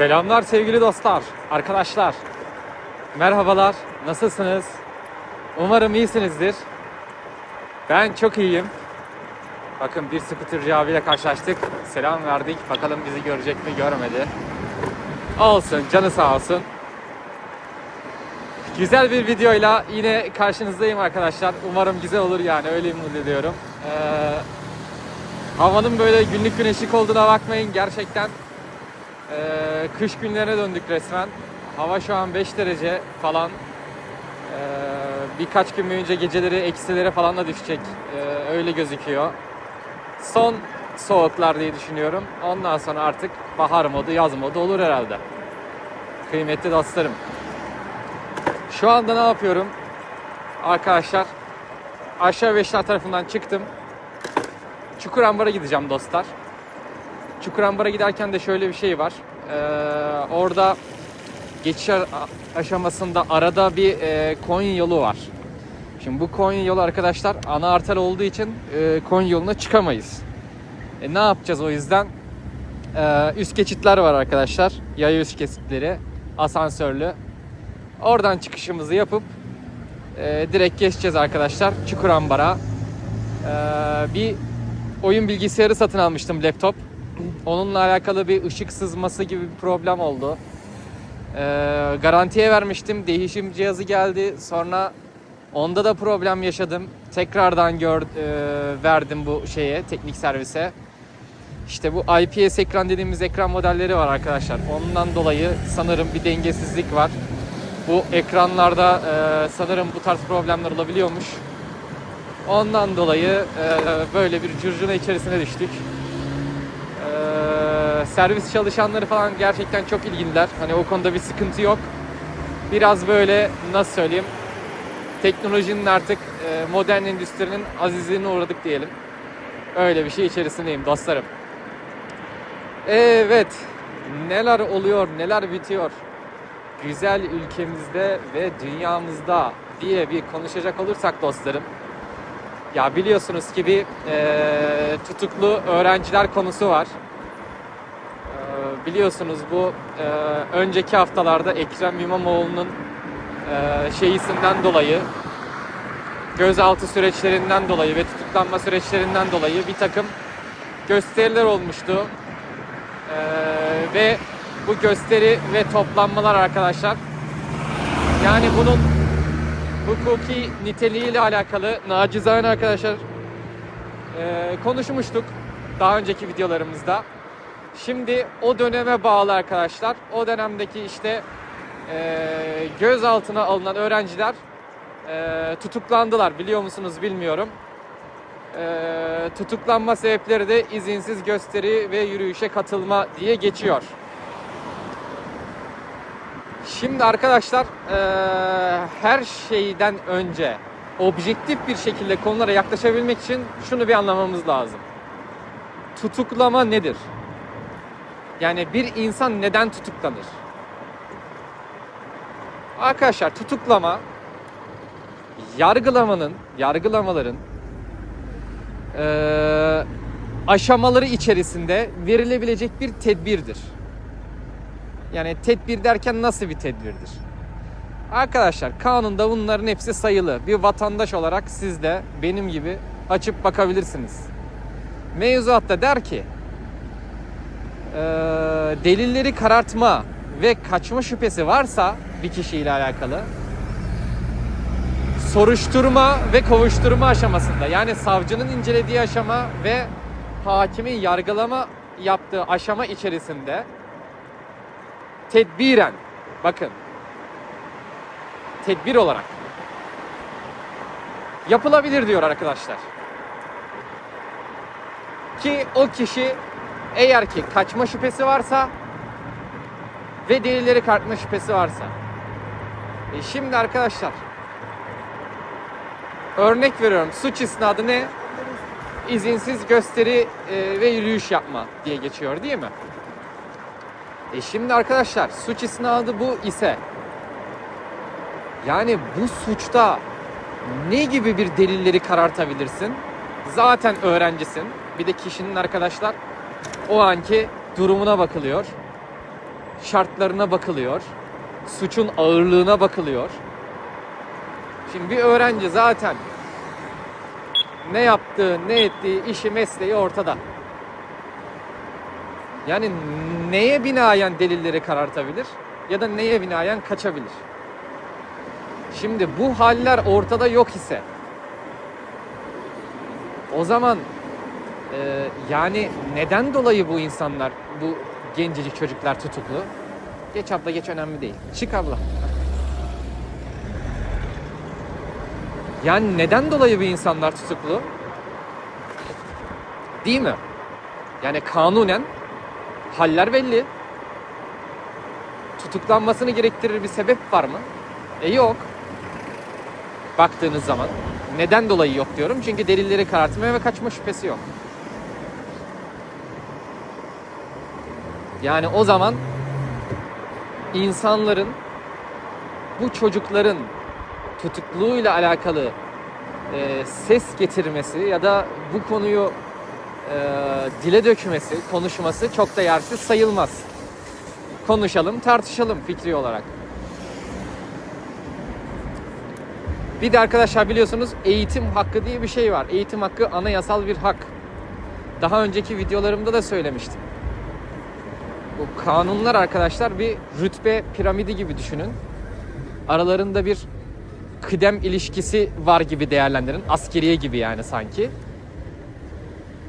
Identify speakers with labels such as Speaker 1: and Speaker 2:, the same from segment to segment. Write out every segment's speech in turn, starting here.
Speaker 1: Selamlar sevgili dostlar, arkadaşlar. Merhabalar, nasılsınız? Umarım iyisinizdir. Ben çok iyiyim. Bakın bir skuterci abiyle karşılaştık. Selam verdik. Bakalım bizi görecek mi görmedi. Olsun, canı sağ olsun. Güzel bir videoyla yine karşınızdayım arkadaşlar. Umarım güzel olur yani öyle umut ediyorum. Ee, havanın böyle günlük güneşlik olduğuna bakmayın. Gerçekten ee, kış günlerine döndük resmen. Hava şu an 5 derece falan. Ee, birkaç gün boyunca geceleri eksilere falan da düşecek. Ee, öyle gözüküyor. Son soğuklar diye düşünüyorum. Ondan sonra artık bahar modu, yaz modu olur herhalde. Kıymetli dostlarım. Şu anda ne yapıyorum? Arkadaşlar aşağı Beşler tarafından çıktım. Çukurambar'a gideceğim dostlar. Çukurambar'a giderken de şöyle bir şey var. Ee, orada geçiş aşamasında arada bir e, Konya yolu var. Şimdi bu Konya yolu arkadaşlar ana arter olduğu için e, Konya yoluna çıkamayız. E, ne yapacağız o yüzden? Ee, üst geçitler var arkadaşlar. Yaya üst geçitleri. Asansörlü. Oradan çıkışımızı yapıp e, direkt geçeceğiz arkadaşlar Çukurambar'a. Ee, bir oyun bilgisayarı satın almıştım laptop. Onunla alakalı bir ışık sızması gibi bir problem oldu. Ee, garantiye vermiştim. Değişim cihazı geldi. Sonra onda da problem yaşadım. Tekrardan gör, e, verdim bu şeye, teknik servise. İşte bu IPS ekran dediğimiz ekran modelleri var arkadaşlar. Ondan dolayı sanırım bir dengesizlik var. Bu ekranlarda e, sanırım bu tarz problemler olabiliyormuş. Ondan dolayı e, böyle bir curcuna içerisine düştük. Ee, servis çalışanları falan gerçekten çok ilgililer. Hani o konuda bir sıkıntı yok. Biraz böyle nasıl söyleyeyim teknolojinin artık e, modern endüstrinin azizliğine uğradık diyelim. Öyle bir şey içerisindeyim dostlarım. Evet neler oluyor neler bitiyor güzel ülkemizde ve dünyamızda diye bir konuşacak olursak dostlarım. Ya biliyorsunuz ki bir e, tutuklu öğrenciler konusu var. Biliyorsunuz bu e, önceki haftalarda Ekrem İmamoğlu'nun e, şeyisinden dolayı gözaltı süreçlerinden dolayı ve tutuklanma süreçlerinden dolayı bir takım gösteriler olmuştu. E, ve bu gösteri ve toplanmalar arkadaşlar yani bunun hukuki niteliğiyle alakalı nacizane arkadaşlar e, konuşmuştuk daha önceki videolarımızda. Şimdi o döneme bağlı arkadaşlar. O dönemdeki işte e, gözaltına alınan öğrenciler e, tutuklandılar. Biliyor musunuz bilmiyorum. E, tutuklanma sebepleri de izinsiz gösteri ve yürüyüşe katılma diye geçiyor. Şimdi arkadaşlar eee, her şeyden önce objektif bir şekilde konulara yaklaşabilmek için şunu bir anlamamız lazım. Tutuklama nedir? Yani bir insan neden tutuklanır? Arkadaşlar tutuklama yargılamanın, yargılamaların eee, aşamaları içerisinde verilebilecek bir tedbirdir. Yani tedbir derken nasıl bir tedbirdir? Arkadaşlar kanunda bunların hepsi sayılı. Bir vatandaş olarak siz de benim gibi açıp bakabilirsiniz. Mevzuatta der ki delilleri karartma ve kaçma şüphesi varsa bir kişiyle alakalı soruşturma ve kovuşturma aşamasında yani savcının incelediği aşama ve hakimin yargılama yaptığı aşama içerisinde tedbiren bakın tedbir olarak yapılabilir diyor arkadaşlar. Ki o kişi eğer ki kaçma şüphesi varsa ve delilleri kartma şüphesi varsa. E şimdi arkadaşlar örnek veriyorum suç isnadı ne? İzinsiz gösteri e, ve yürüyüş yapma diye geçiyor değil mi? E şimdi arkadaşlar suç isnadı bu ise yani bu suçta ne gibi bir delilleri karartabilirsin? Zaten öğrencisin. Bir de kişinin arkadaşlar o anki durumuna bakılıyor. şartlarına bakılıyor. Suçun ağırlığına bakılıyor. Şimdi bir öğrenci zaten ne yaptığı, ne ettiği, işi, mesleği ortada. Yani neye binaen delilleri karartabilir ya da neye binaen kaçabilir? Şimdi bu haller ortada yok ise o zaman e, yani neden dolayı bu insanlar, bu gencecik çocuklar tutuklu? Geç abla geç önemli değil. Çık abla. Yani neden dolayı bu insanlar tutuklu? Değil mi? Yani kanunen haller belli. Tutuklanmasını gerektirir bir sebep var mı? E yok. Baktığınız zaman. Neden dolayı yok diyorum? Çünkü delilleri karartmaya ve kaçma şüphesi yok. Yani o zaman insanların bu çocukların tutukluğuyla alakalı e, ses getirmesi ya da bu konuyu e, dile dökmesi, konuşması çok da yersiz sayılmaz. Konuşalım, tartışalım fikri olarak. Bir de arkadaşlar biliyorsunuz eğitim hakkı diye bir şey var. Eğitim hakkı anayasal bir hak. Daha önceki videolarımda da söylemiştim. Bu kanunlar arkadaşlar bir rütbe piramidi gibi düşünün. Aralarında bir kıdem ilişkisi var gibi değerlendirin. Askeriye gibi yani sanki.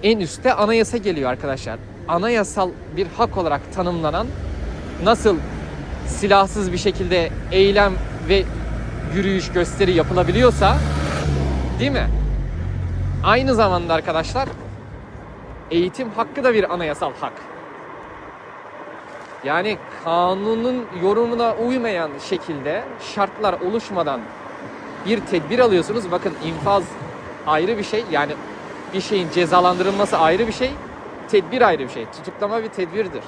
Speaker 1: En üstte anayasa geliyor arkadaşlar. Anayasal bir hak olarak tanımlanan nasıl silahsız bir şekilde eylem ve yürüyüş gösteri yapılabiliyorsa değil mi? Aynı zamanda arkadaşlar eğitim hakkı da bir anayasal hak. Yani kanunun yorumuna uymayan şekilde şartlar oluşmadan bir tedbir alıyorsunuz. Bakın infaz ayrı bir şey. Yani bir şeyin cezalandırılması ayrı bir şey. Tedbir ayrı bir şey. Tutuklama bir tedbirdir.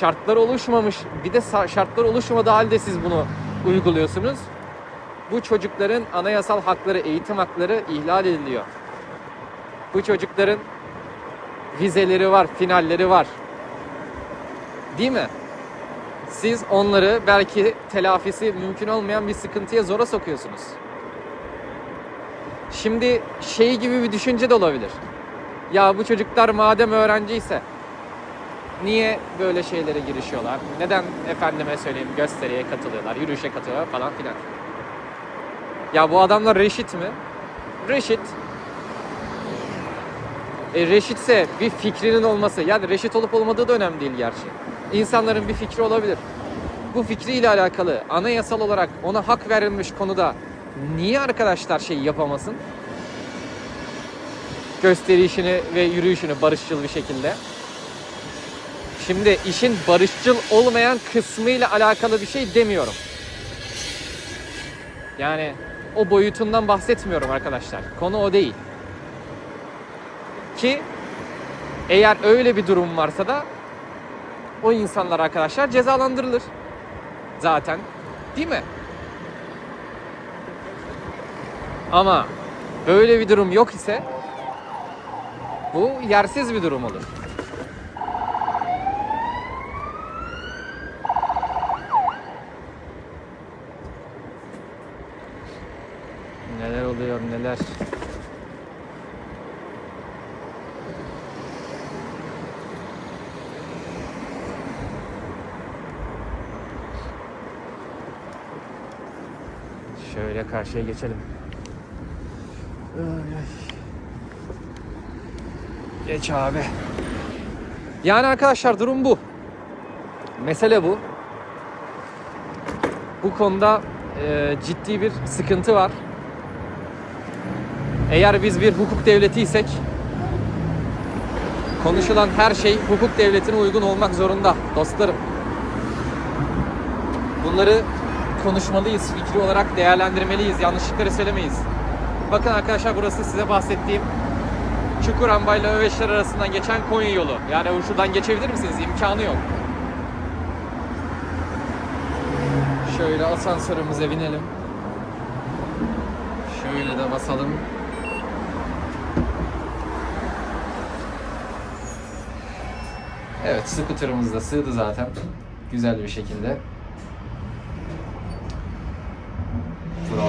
Speaker 1: Şartlar oluşmamış. Bir de şartlar oluşmadığı halde siz bunu uyguluyorsunuz. Bu çocukların anayasal hakları, eğitim hakları ihlal ediliyor. Bu çocukların vizeleri var, finalleri var. Değil mi? Siz onları belki telafisi mümkün olmayan bir sıkıntıya zora sokuyorsunuz. Şimdi şey gibi bir düşünce de olabilir. Ya bu çocuklar madem öğrenciyse niye böyle şeylere girişiyorlar? Neden efendime söyleyeyim gösteriye katılıyorlar, yürüyüşe katılıyorlar falan filan. Ya bu adamlar reşit mi? Reşit. E, reşitse bir fikrinin olması, yani reşit olup olmadığı da önemli değil gerçi. İnsanların bir fikri olabilir. Bu fikriyle alakalı anayasal olarak ona hak verilmiş konuda niye arkadaşlar şey yapamasın? Gösterişini ve yürüyüşünü barışçıl bir şekilde. Şimdi işin barışçıl olmayan kısmıyla alakalı bir şey demiyorum. Yani o boyutundan bahsetmiyorum arkadaşlar. Konu o değil. Ki eğer öyle bir durum varsa da o insanlar arkadaşlar cezalandırılır. Zaten değil mi? Ama böyle bir durum yok ise bu yersiz bir durum olur. Neler oluyor neler. Şöyle karşıya geçelim. Ay, ay. Geç abi. Yani arkadaşlar durum bu. Mesele bu. Bu konuda e, ciddi bir sıkıntı var. Eğer biz bir hukuk devletiysek konuşulan her şey hukuk devletine uygun olmak zorunda dostlarım. Bunları konuşmalıyız, fikri olarak değerlendirmeliyiz, yanlışlıkları söylemeyiz. Bakın arkadaşlar burası size bahsettiğim Çukuramba ile Öveçler arasından geçen Konya yolu. Yani şuradan geçebilir misiniz? İmkanı yok. Şöyle asansörümüze binelim. Şöyle de basalım. Evet, scooter'ımız da sığdı zaten. Güzel bir şekilde.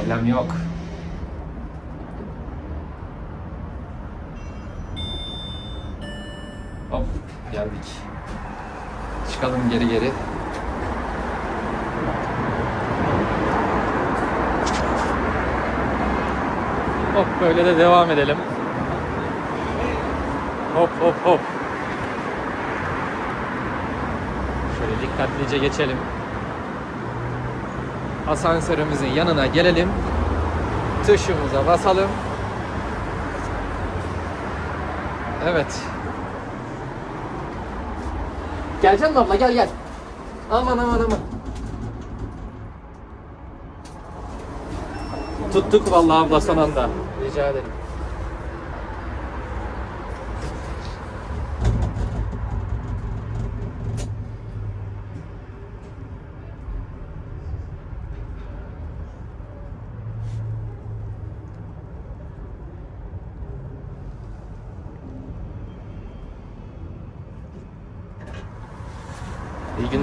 Speaker 1: Problem yok. Hop, geldik. Çıkalım geri geri. Hop böyle de devam edelim. Hop hop hop. Şöyle dikkatlice geçelim. Asansörümüzün yanına gelelim. Tuşumuza basalım. Evet. Geleceksin abla gel gel. Aman aman aman. Tuttuk vallahi abla son anda. Rica ederim.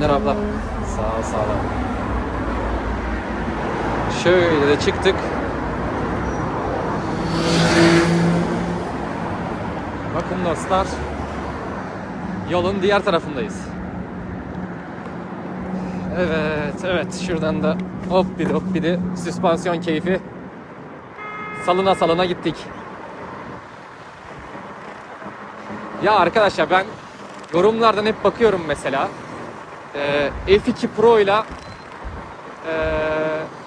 Speaker 1: Günler abla. Sağ ol, sağ ol. Şöyle de çıktık. Bakın dostlar. Yolun diğer tarafındayız. Evet, evet. Şuradan da hop bir hop bir süspansiyon keyfi. Salına salına gittik. Ya arkadaşlar ben yorumlardan hep bakıyorum mesela. Ee, F2 Pro ile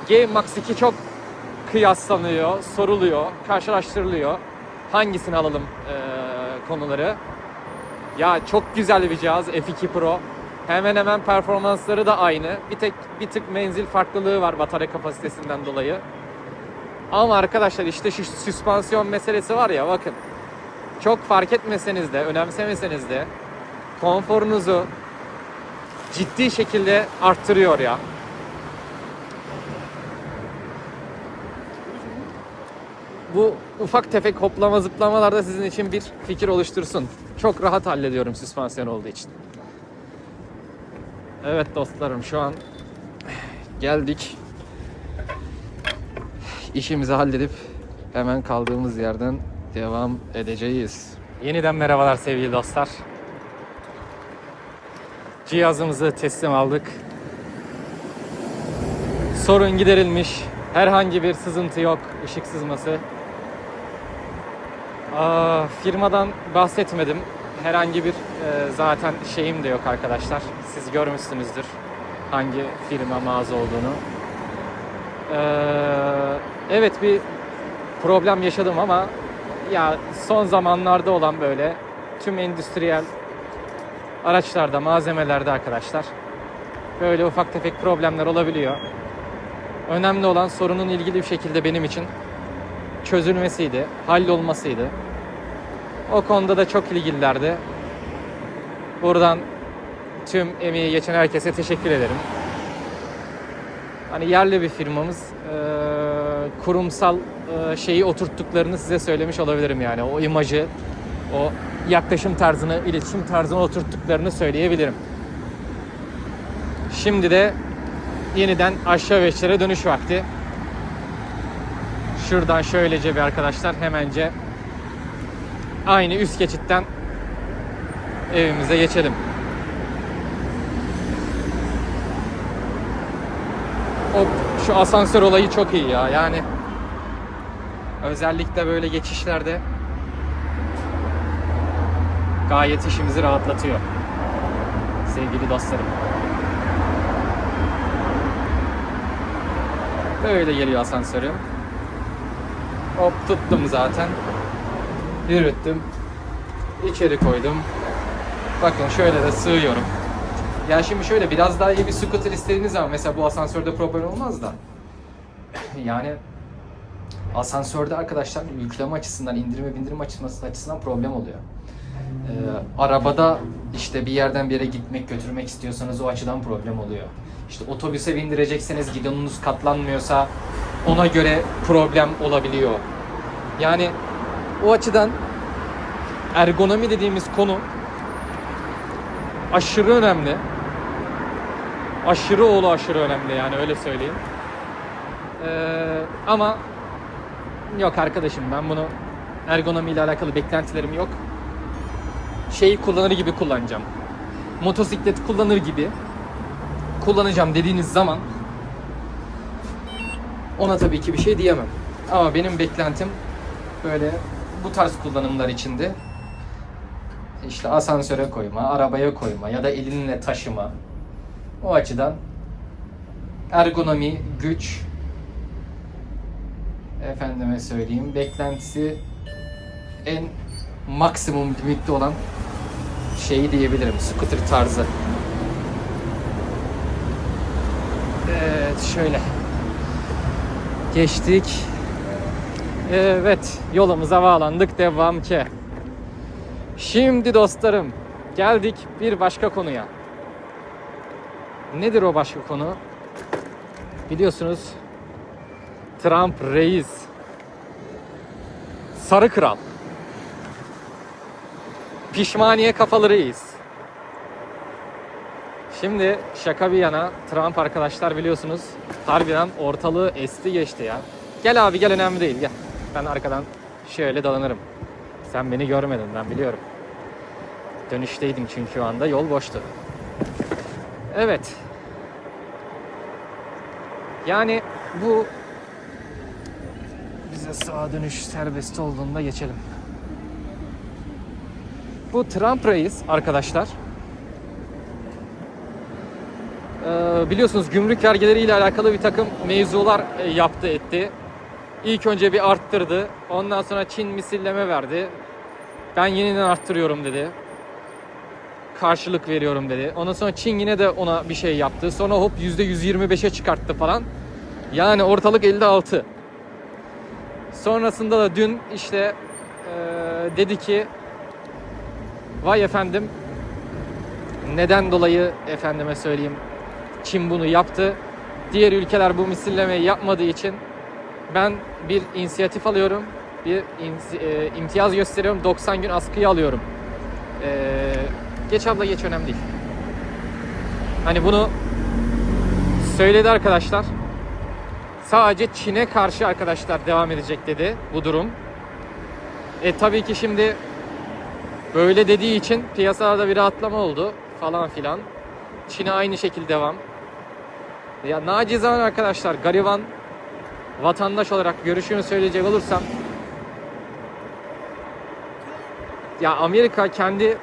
Speaker 1: Game Max 2 çok kıyaslanıyor, soruluyor, karşılaştırılıyor. Hangisini alalım ee, konuları. Ya çok güzel bir cihaz F2 Pro. Hemen hemen performansları da aynı. Bir tek bir tık menzil farklılığı var batarya kapasitesinden dolayı. Ama arkadaşlar işte şu süspansiyon meselesi var ya bakın. Çok fark etmeseniz de, önemsemeseniz de konforunuzu ciddi şekilde arttırıyor ya. Bu ufak tefek hoplama zıplamalarda sizin için bir fikir oluştursun. Çok rahat hallediyorum süspansiyon olduğu için. Evet dostlarım şu an geldik. İşimizi halledip hemen kaldığımız yerden devam edeceğiz. Yeniden merhabalar sevgili dostlar. Cihazımızı teslim aldık. Sorun giderilmiş. Herhangi bir sızıntı yok, ışık sızması. Aa, firmadan bahsetmedim. Herhangi bir e, zaten şeyim de yok arkadaşlar. Siz görmüşsünüzdür hangi firma mağaza olduğunu. Ee, evet bir problem yaşadım ama ya son zamanlarda olan böyle tüm endüstriyel araçlarda, malzemelerde arkadaşlar böyle ufak tefek problemler olabiliyor. Önemli olan sorunun ilgili bir şekilde benim için çözülmesiydi, hallolmasıydı. O konuda da çok ilgililerdi. Buradan tüm emeği geçen herkese teşekkür ederim. Hani yerli bir firmamız kurumsal şeyi oturttuklarını size söylemiş olabilirim yani. O imajı, o yaklaşım tarzını, iletişim tarzını oturttuklarını söyleyebilirim. Şimdi de yeniden aşağı beşlere dönüş vakti. Şuradan şöylece bir arkadaşlar hemence aynı üst geçitten evimize geçelim. O şu asansör olayı çok iyi ya. Yani özellikle böyle geçişlerde gayet işimizi rahatlatıyor. Sevgili dostlarım. Böyle geliyor asansörüm. Hop tuttum zaten. Yürüttüm. İçeri koydum. Bakın şöyle de sığıyorum. Ya şimdi şöyle biraz daha iyi bir scooter istediğiniz zaman mesela bu asansörde problem olmaz da. Yani asansörde arkadaşlar yükleme açısından, indirme bindirme açısından, problem oluyor. Ee, arabada işte bir yerden bir yere gitmek, götürmek istiyorsanız o açıdan problem oluyor. İşte otobüse bindirecekseniz gidonunuz katlanmıyorsa ona göre problem olabiliyor. Yani o açıdan ergonomi dediğimiz konu aşırı önemli. Aşırı oğlu aşırı önemli yani öyle söyleyeyim. Ee, ama yok arkadaşım ben bunu ergonomi ile alakalı beklentilerim yok. Şeyi kullanır gibi kullanacağım. Motosiklet kullanır gibi kullanacağım dediğiniz zaman ona tabii ki bir şey diyemem. Ama benim beklentim böyle bu tarz kullanımlar içinde işte asansöre koyma, arabaya koyma ya da elinle taşıma. O açıdan ergonomi, güç efendime söyleyeyim beklentisi en maksimum limitte olan şeyi diyebilirim. Scooter tarzı. Evet şöyle. Geçtik. Evet yolumuza bağlandık. Devam ki. Şimdi dostlarım geldik bir başka konuya. Nedir o başka konu? Biliyorsunuz Trump reis. Sarı kral. Pişmaniye kafalı reis. Şimdi şaka bir yana Trump arkadaşlar biliyorsunuz harbiden ortalığı esti geçti ya. Gel abi gel önemli değil gel. Ben arkadan şöyle dolanırım. Sen beni görmedin ben biliyorum. Dönüşteydim çünkü o anda yol boştu. Evet. Yani bu bize sağa dönüş serbest olduğunda geçelim. Bu Trump reis arkadaşlar Ee, biliyorsunuz gümrük vergileriyle alakalı bir takım mevzular e, yaptı etti. İlk önce bir arttırdı. Ondan sonra Çin misilleme verdi. Ben yeniden arttırıyorum dedi. Karşılık veriyorum dedi. Ondan sonra Çin yine de ona bir şey yaptı. Sonra hop %125'e çıkarttı falan. Yani ortalık 56. Sonrasında da dün işte e, dedi ki vay efendim neden dolayı efendime söyleyeyim Çin bunu yaptı. Diğer ülkeler bu misillemeyi yapmadığı için ben bir inisiyatif alıyorum. Bir e, imtiyaz gösteriyorum. 90 gün askıya alıyorum. Ee, geç abla geç önemli değil. Hani bunu söyledi arkadaşlar. Sadece Çin'e karşı arkadaşlar devam edecek dedi bu durum. E tabii ki şimdi böyle dediği için piyasada bir rahatlama oldu falan filan. Çin'e aynı şekilde devam. Ya nacizane arkadaşlar gariban vatandaş olarak görüşümü söyleyecek olursam ya Amerika kendi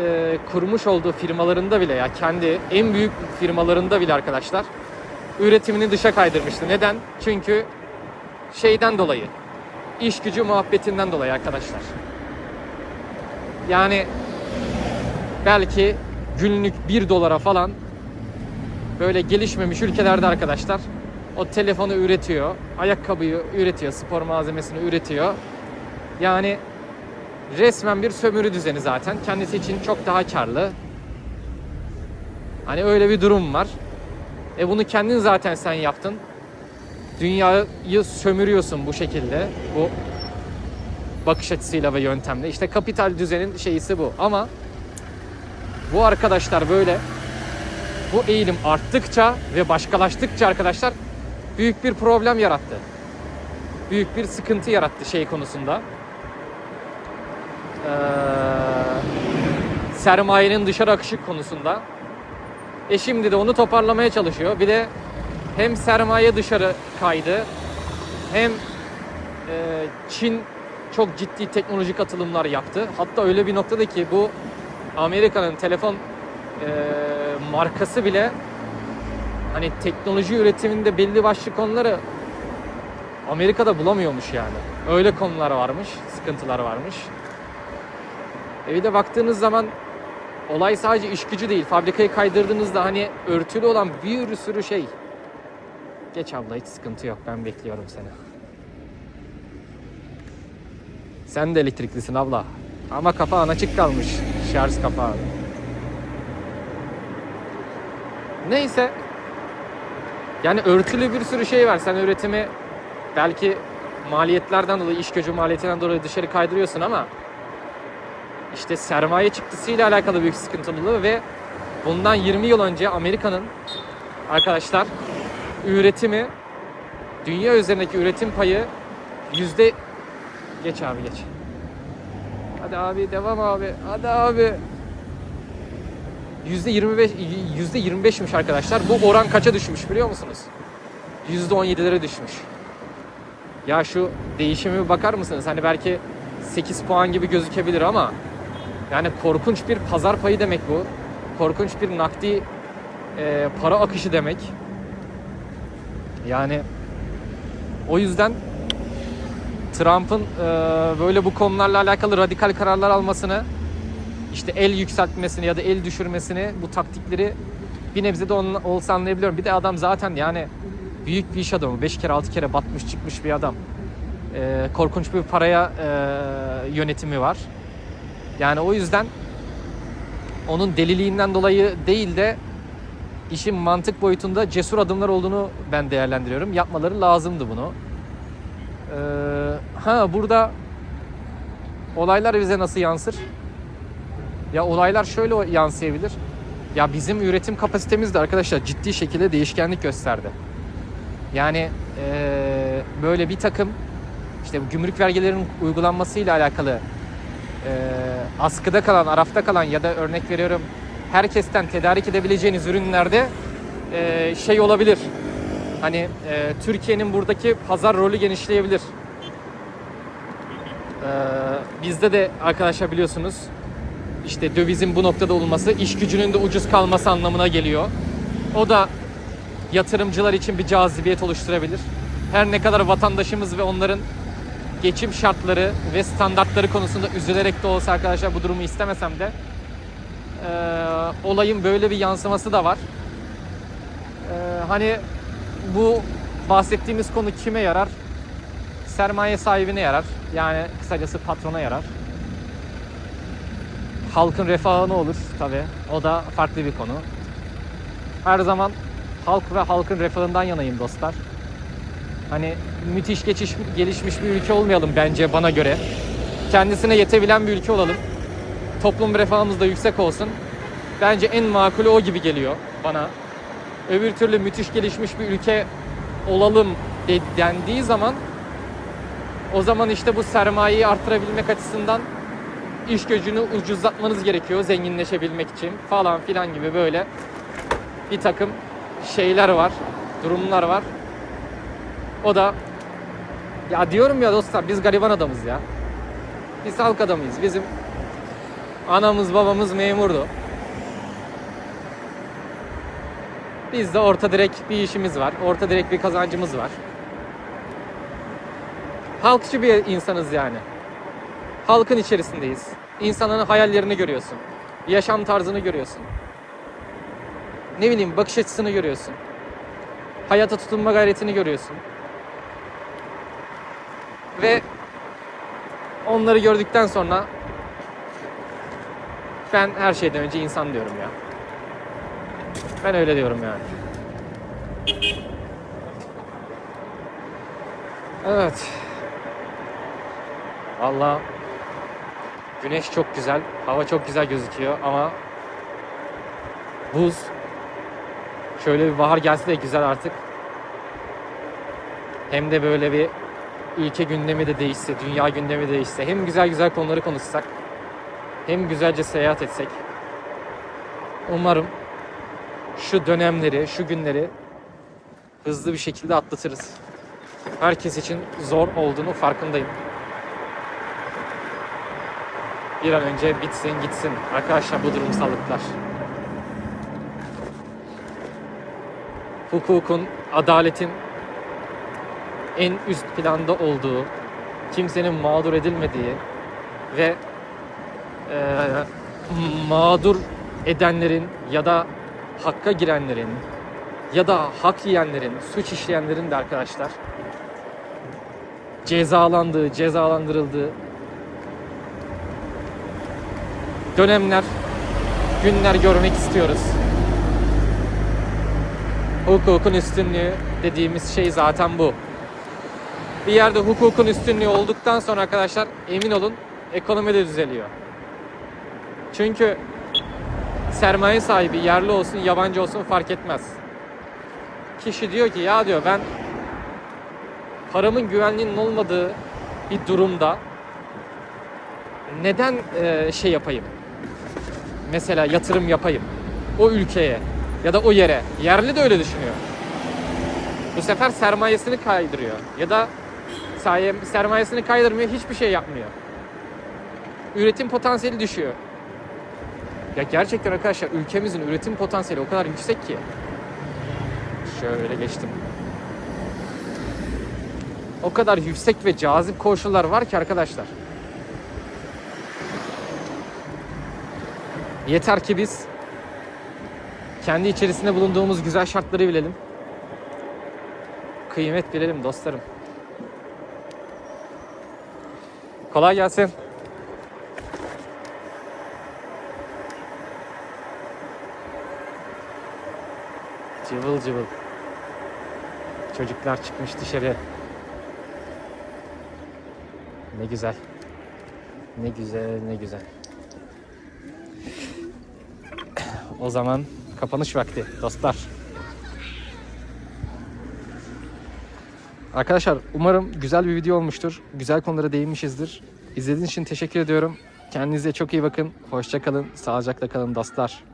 Speaker 1: e, kurmuş olduğu firmalarında bile ya kendi en büyük firmalarında bile arkadaşlar üretimini dışa kaydırmıştı. Neden? Çünkü şeyden dolayı iş gücü muhabbetinden dolayı arkadaşlar. Yani belki günlük 1 dolara falan böyle gelişmemiş ülkelerde arkadaşlar o telefonu üretiyor, ayakkabıyı üretiyor, spor malzemesini üretiyor. Yani resmen bir sömürü düzeni zaten. Kendisi için çok daha karlı. Hani öyle bir durum var. E bunu kendin zaten sen yaptın. Dünyayı sömürüyorsun bu şekilde. Bu bakış açısıyla ve yöntemle. İşte kapital düzenin şeyisi bu. Ama bu arkadaşlar böyle bu eğilim arttıkça ve başkalaştıkça arkadaşlar büyük bir problem yarattı. Büyük bir sıkıntı yarattı şey konusunda. Ee, sermayenin dışarı akışı konusunda. E şimdi de onu toparlamaya çalışıyor. Bir de hem sermaye dışarı kaydı hem e, Çin çok ciddi teknolojik atılımlar yaptı. Hatta öyle bir noktada ki bu Amerika'nın telefon e, markası bile hani teknoloji üretiminde belli başlı konuları Amerika'da bulamıyormuş yani. Öyle konular varmış, sıkıntılar varmış. E bir de baktığınız zaman olay sadece iş gücü değil. Fabrikayı kaydırdığınızda hani örtülü olan bir sürü şey. Geç abla hiç sıkıntı yok. Ben bekliyorum seni. Sen de elektriklisin abla. Ama kapağın açık kalmış. Şarj kapağı. Neyse. Yani örtülü bir sürü şey var. Sen üretimi belki maliyetlerden dolayı, iş gücü maliyetinden dolayı dışarı kaydırıyorsun ama işte sermaye çıktısıyla alakalı büyük sıkıntılılığı ve bundan 20 yıl önce Amerika'nın arkadaşlar üretimi dünya üzerindeki üretim payı yüzde geç abi geç. Hadi abi devam abi. Hadi abi. Yüzde 25 yüzde 25'miş arkadaşlar. Bu oran kaça düşmüş biliyor musunuz? Yüzde 17'lere düşmüş. Ya şu değişime bir bakar mısınız? Hani belki 8 puan gibi gözükebilir ama yani korkunç bir pazar payı demek bu. Korkunç bir nakdi e, para akışı demek. Yani o yüzden Trump'ın e, böyle bu konularla alakalı radikal kararlar almasını, işte el yükseltmesini ya da el düşürmesini, bu taktikleri bir nebze de onun, olsa anlayabiliyorum. Bir de adam zaten yani büyük bir iş adamı. 5 kere 6 kere batmış çıkmış bir adam. E, korkunç bir paraya e, yönetimi var. Yani o yüzden onun deliliğinden dolayı değil de işin mantık boyutunda cesur adımlar olduğunu ben değerlendiriyorum. Yapmaları lazımdı bunu. Ee, ha burada olaylar bize nasıl yansır? Ya olaylar şöyle yansıyabilir. Ya bizim üretim kapasitemiz de arkadaşlar ciddi şekilde değişkenlik gösterdi. Yani ee, böyle bir takım işte gümrük vergilerinin uygulanmasıyla alakalı ee, askıda kalan, arafta kalan ya da örnek veriyorum herkesten tedarik edebileceğiniz ürünlerde ee, şey olabilir. Hani e, Türkiye'nin buradaki pazar rolü genişleyebilir. Ee, bizde de arkadaşlar biliyorsunuz işte dövizin bu noktada olması iş gücünün de ucuz kalması anlamına geliyor. O da yatırımcılar için bir cazibiyet oluşturabilir. Her ne kadar vatandaşımız ve onların geçim şartları ve standartları konusunda üzülerek de olsa arkadaşlar bu durumu istemesem de e, olayın böyle bir yansıması da var. E, hani bu bahsettiğimiz konu kime yarar? Sermaye sahibine yarar. Yani kısacası patrona yarar. Halkın refahı ne olur tabi. O da farklı bir konu. Her zaman halk ve halkın refahından yanayım dostlar. Hani müthiş geçiş, gelişmiş bir ülke olmayalım bence bana göre. Kendisine yetebilen bir ülke olalım. Toplum refahımız da yüksek olsun. Bence en makulü o gibi geliyor bana. Öbür türlü müthiş gelişmiş bir ülke olalım de- dendiği zaman o zaman işte bu sermayeyi artırabilmek açısından iş gücünü ucuzlatmanız gerekiyor zenginleşebilmek için falan filan gibi böyle bir takım şeyler var, durumlar var. O da ya diyorum ya dostlar biz gariban adamız ya. Biz halk adamıyız. Bizim anamız babamız memurdu. Bizde orta direk bir işimiz var. Orta direk bir kazancımız var. Halkçı bir insanız yani. Halkın içerisindeyiz. İnsanların hayallerini görüyorsun. Yaşam tarzını görüyorsun. Ne bileyim bakış açısını görüyorsun. Hayata tutunma gayretini görüyorsun. Ve onları gördükten sonra ben her şeyden önce insan diyorum ya. Ben öyle diyorum yani. Evet. Valla güneş çok güzel, hava çok güzel gözüküyor ama buz şöyle bir bahar gelse de güzel artık. Hem de böyle bir ülke gündemi de değişse, dünya gündemi de değişse, hem güzel güzel konuları konuşsak, hem güzelce seyahat etsek. Umarım şu dönemleri, şu günleri hızlı bir şekilde atlatırız. Herkes için zor olduğunu farkındayım. Bir an önce bitsin gitsin. Arkadaşlar bu durumsallıklar. Hukukun, adaletin en üst planda olduğu, kimsenin mağdur edilmediği ve eee, mağdur edenlerin ya da hakka girenlerin ya da hak yiyenlerin, suç işleyenlerin de arkadaşlar cezalandığı, cezalandırıldığı dönemler, günler görmek istiyoruz. Hukukun üstünlüğü dediğimiz şey zaten bu. Bir yerde hukukun üstünlüğü olduktan sonra arkadaşlar emin olun ekonomi de düzeliyor. Çünkü sermaye sahibi yerli olsun yabancı olsun fark etmez. Kişi diyor ki ya diyor ben paramın güvenliğinin olmadığı bir durumda neden e, şey yapayım? Mesela yatırım yapayım o ülkeye ya da o yere. Yerli de öyle düşünüyor. Bu sefer sermayesini kaydırıyor ya da saye- sermayesini kaydırmıyor, hiçbir şey yapmıyor. Üretim potansiyeli düşüyor. Ya gerçekten arkadaşlar ülkemizin üretim potansiyeli o kadar yüksek ki. Şöyle geçtim. O kadar yüksek ve cazip koşullar var ki arkadaşlar. Yeter ki biz kendi içerisinde bulunduğumuz güzel şartları bilelim. Kıymet bilelim dostlarım. Kolay gelsin. Cıvıl cıvıl. Çocuklar çıkmış dışarı. Ne güzel. Ne güzel, ne güzel. O zaman kapanış vakti dostlar. Arkadaşlar umarım güzel bir video olmuştur. Güzel konulara değinmişizdir. İzlediğiniz için teşekkür ediyorum. Kendinize çok iyi bakın. Hoşça kalın. Sağlıcakla kalın dostlar.